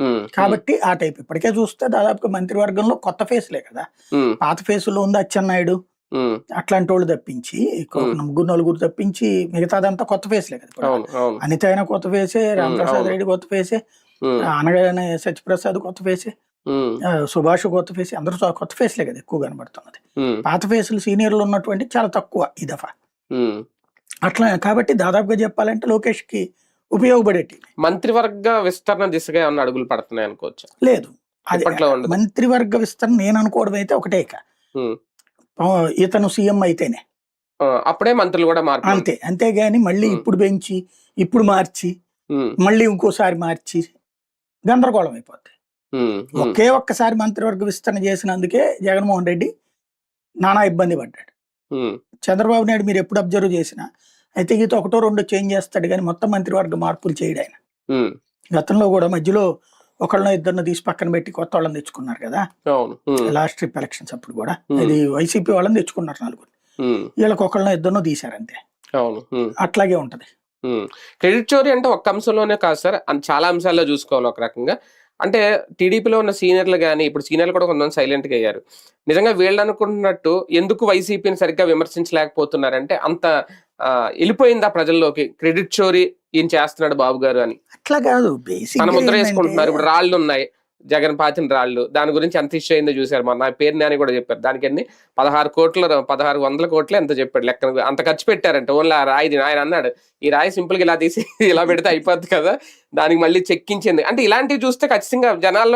ఉమ్, కాబట్టి ఆ టైప్. ఇప్పటికే చూస్తే దాదాపుగా మంత్రివర్గంలో కొత్త ఫేస్లే కదా. పాత ఫేసులో ఉంది అచ్చెన్నాయుడు అట్లాంటి వాళ్ళు తప్పించి. ముగ్గురు నలుగురు తప్పించి మిగతాదంతా కొత్త ఫేస్లే కదా అనిత అయినా కొత్త ఫేసే రామప్రసాద్. రెడ్డి కొత్త ఫేసే ఉమ్, అనగానే సత్యప్రసాద్ కొత్త ఫేసే సుభాష్ కొత్త ఫేసే అందరూ కొత్త ఫేస్లే కదా ఎక్కువ కనబడుతున్నది. పాత ఫేసులు సీనియర్లు ఉన్నటువంటి చాలా తక్కువ ఈ దఫా. అట్లా కాబట్టి దాదాపుగా చెప్పాలంటే లోకేష్కి ఉపయోగపడేటి మంత్రివర్గ విస్తరణ దిశగా ఏమన్నా అడుగులు పడుతున్నాయి అనుకోవచ్చు? లేదు. అది. మంత్రివర్గ విస్తరణ నేను అనుకోవడం అయితే ఒకటే ఇక. ఇతను సీఎం అయితేనే. అప్పుడే మంత్రులు కూడా మార్పు అంతే. అంతేగాని మళ్ళీ. ఇప్పుడు పెంచి ఇప్పుడు మార్చి మళ్ళీ ఇంకోసారి మార్చి గందరగోళం అయిపోద్ది. ఒకే ఒక్కసారి మంత్రివర్గ విస్తరణ చేసినందుకే జగన్మోహన్ రెడ్డి నానా ఇబ్బంది పడ్డాడు. చంద్రబాబు నాయుడు మీరు ఎప్పుడు అబ్జర్వ్ చేసినా అయితే గీత ఒకటో రెండో చేంజ్ చేస్తాడు కానీ మొత్తం మంత్రివర్గ మార్పులు చేయడు ఆయన. గతంలో కూడా మధ్యలో ఒకళ్ళనో ఇద్దరిని తీసి పక్కన పెట్టి కొత్త వాళ్ళని తెచ్చుకున్నారు కదా. లాస్ట్ ట్రిప్ ఎలక్షన్స్ అప్పుడు కూడా. ఇది వైసీపీ వాళ్ళని తెచ్చుకున్నారు నలుగురు. వీళ్ళకి ఒకళ్ళనో ఇద్దరినో తీశారు అంతే అవును. ఉమ్. అట్లాగే ఉంటది. క్రెడిట్ చోరీ అంటే ఒక్క అంశంలోనే కాదు సార్. చాలా అంశాల్లో చూసుకోవాలి ఒక రకంగా. అంటే టీడీపీలో ఉన్న సీనియర్లు కానీ ఇప్పుడు సీనియర్లు కూడా కొంతమంది సైలెంట్గా అయ్యారు. నిజంగా వీళ్ళు అనుకుంటున్నట్టు ఎందుకు వైసీపీని సరిగ్గా విమర్శించలేకపోతున్నారంటే అంత వెళ్ళిపోయిందా ప్రజల్లోకి. క్రెడిట్ చోరీ ఈయన చేస్తున్నాడు బాబు గారు అని. అట్లా కాదు మన ముద్ర వేసుకుంటున్నారు. ఇప్పుడు రాళ్ళు ఉన్నాయి. జగన్ పాతిన రాళ్ళు. దాని గురించి ఎంత ఇష్యూ అయిందో చూశారు. మన నా పేరు అని కూడా చెప్పారు. దానికి ఎన్ని పదహారు కోట్ల పదహారు వందల కోట్లు ఎంత చెప్పాడు. లెక్క అంత ఖర్చు పెట్టారంట. ఓన్లీ ఆ రాయిది ఆయన అన్నాడు. ఈ రాయి సింపుల్గా ఇలా తీసి ఇలా పెడితే అయిపోద్ది కదా. దానికి మళ్ళీ చెక్కించింది. అంటే ఇలాంటివి చూస్తే ఖచ్చితంగా జనాల్లో